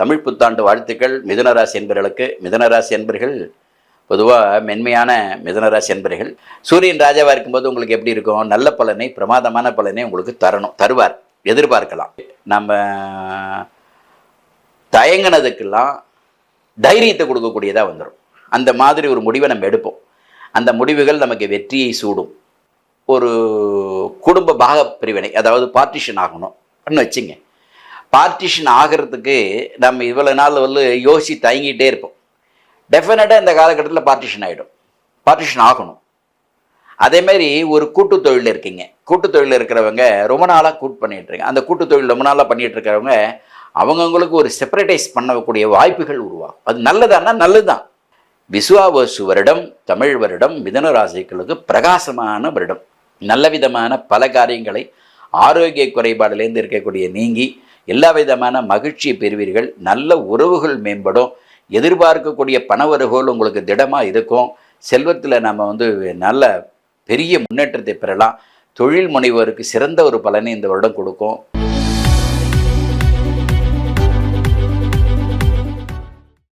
தமிழ் புத்தாண்டு வாழ்த்துக்கள் மிதுனராசி என்பர்களுக்கு. மிதனராசி என்பர்கள் பொதுவாக மென்மையான மிதனராசி என்பர்கள். சூரியன் ராஜாவாக இருக்கும்போது உங்களுக்கு எப்படி இருக்கும்? நல்ல பலனை பிரமாதமான பலனை உங்களுக்கு தரணும் தருவார் எதிர்பார்க்கலாம். நம்ம தயங்கினதுக்கெல்லாம் தைரியத்தை கொடுக்கக்கூடியதாக வந்துடும் அந்த மாதிரி ஒரு முடிவை நம்ம எடுப்போம். அந்த முடிவுகள் நமக்கு வெற்றியை சூடும். ஒரு குடும்ப பாக பிரிவினை அதாவது பார்ட்டிஷன் ஆகணும்னு வச்சுங்க. பார்ட்டிஷன் ஆகிறதுக்கு நம்ம இவ்வளோ நாள் வந்து யோசித்து தயங்கிட்டே இருப்போம். டெஃபினட்டாக இந்த காலகட்டத்தில் பார்ட்டிஷன் ஆகிடும் பார்ட்டிஷன் ஆகணும். அதேமாரி ஒரு கூட்டு தொழில் இருக்கீங்க. கூட்டு தொழில் இருக்கிறவங்க ரொம்ப நாளாக கூட் பண்ணிட்டு அந்த கூட்டு தொழில் ரொம்ப நாளாக பண்ணிட்டு இருக்கிறவங்க அவங்கவுங்களுக்கு ஒரு செப்பரேட்டைஸ் பண்ணக்கூடிய வாய்ப்புகள் உருவாகும். அது நல்லதானா? நல்லதுதான். விசுவாவசு வருடம் தமிழ் வருடம் மிதன ராசிகளுக்கு பிரகாசமான வருடம். நல்ல விதமான பல காரியங்களை ஆரோக்கிய குறைபாடுலேருந்து இருக்கக்கூடிய நீங்கி எல்லா விதமான மகிழ்ச்சியை பெறுவீர்கள். நல்ல உறவுகள் மேம்படும். எதிர்பார்க்கக்கூடிய பணவரவுகள் உங்களுக்கு திடமாக இருக்கும். செல்வத்தில் நம்ம வந்து நல்ல பெரிய முன்னேற்றத்தை பெறலாம். தொழில் முனைவோருக்கு சிறந்த ஒரு பலனை இந்த வருடம் கொடுக்கும்.